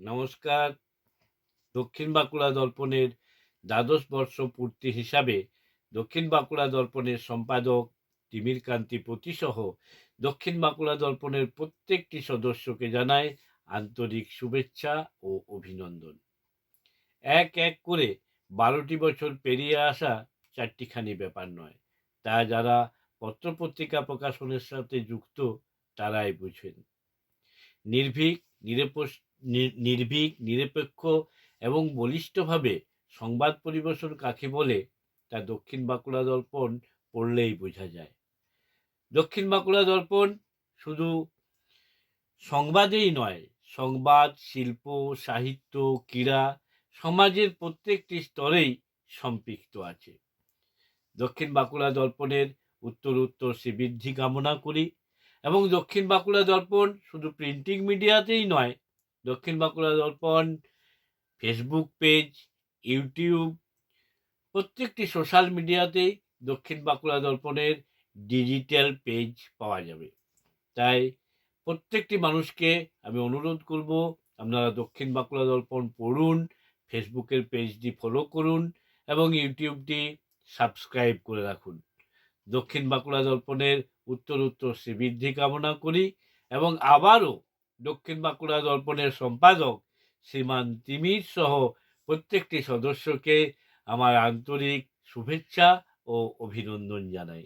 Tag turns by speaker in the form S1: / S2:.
S1: নমস্কার। দক্ষিণ বাঁকুড়া দর্পণের দ্বাদশ বর্ষ পূর্তি হিসাবে দক্ষিণ বাঁকুড়া দর্পণের সম্পাদক তিমির কান্তি প্রতিসহ দক্ষিণ বাঁকুড়া দর্পণের প্রত্যেকটি সদস্যকে জানায় আন্তরিক শুভেচ্ছা ও অভিনন্দন। এক এক করে বারোটি বছর পেরিয়ে আসা চারটিখানি ব্যাপার নয়। তা যারা পত্রপত্রিকা প্রকাশনের সাথে যুক্ত, তারাই বুঝেন নির্ভীক, নিরপেক্ষ নির্ভীক, নিরপেক্ষ এবং বলিষ্ঠভাবে সংবাদ পরিবেশন কাকে বলে, তা দক্ষিণ বাঁকুড়া দর্পণ পড়লেই বোঝা যায়। দক্ষিণ বাঁকুড়া দর্পণ শুধু সংবাদেই নয়, সংবাদ, শিল্প, সাহিত্য, ক্রীড়া সমাজের প্রত্যেকটি স্তরেই সম্পৃক্ত আছে। দক্ষিণ বাঁকুড়া দর্পণের উত্তর উত্তর শ্রীবৃদ্ধি কামনা করি এবং দক্ষিণ বাঁকুড়া দর্পণ শুধু প্রিন্টিং মিডিয়াতেই নয় Dakshin Bankura Darpan Facebook page YouTube প্রত্যেকটি সোশ্যাল মিডিয়াতেই দক্ষিণ বাঁকুড়া দর্পণের ডিজিটাল পেজ পাওয়া যাবে। তাই প্রত্যেকটি মানুষকে আমি অনুরোধ করব, আপনারা দক্ষিণ বাঁকুড়া দর্পণ পড়ুন ফেসবুকের পেজটি ফলো করুন এবং ইউটিউবটি সাবস্ক্রাইব করে রাখুন। দক্ষিণ বাঁকুড়া দর্পণের উত্তর উত্তর শ্রীবৃদ্ধি কামনা করি এবং আবারও দক্ষিণ বাঁকুড়া দর্পণের সম্পাদক শ্রীমান তিমির সহ প্রত্যেকটি সদস্যকে আমার আন্তরিক শুভেচ্ছা ও অভিনন্দন জানাই।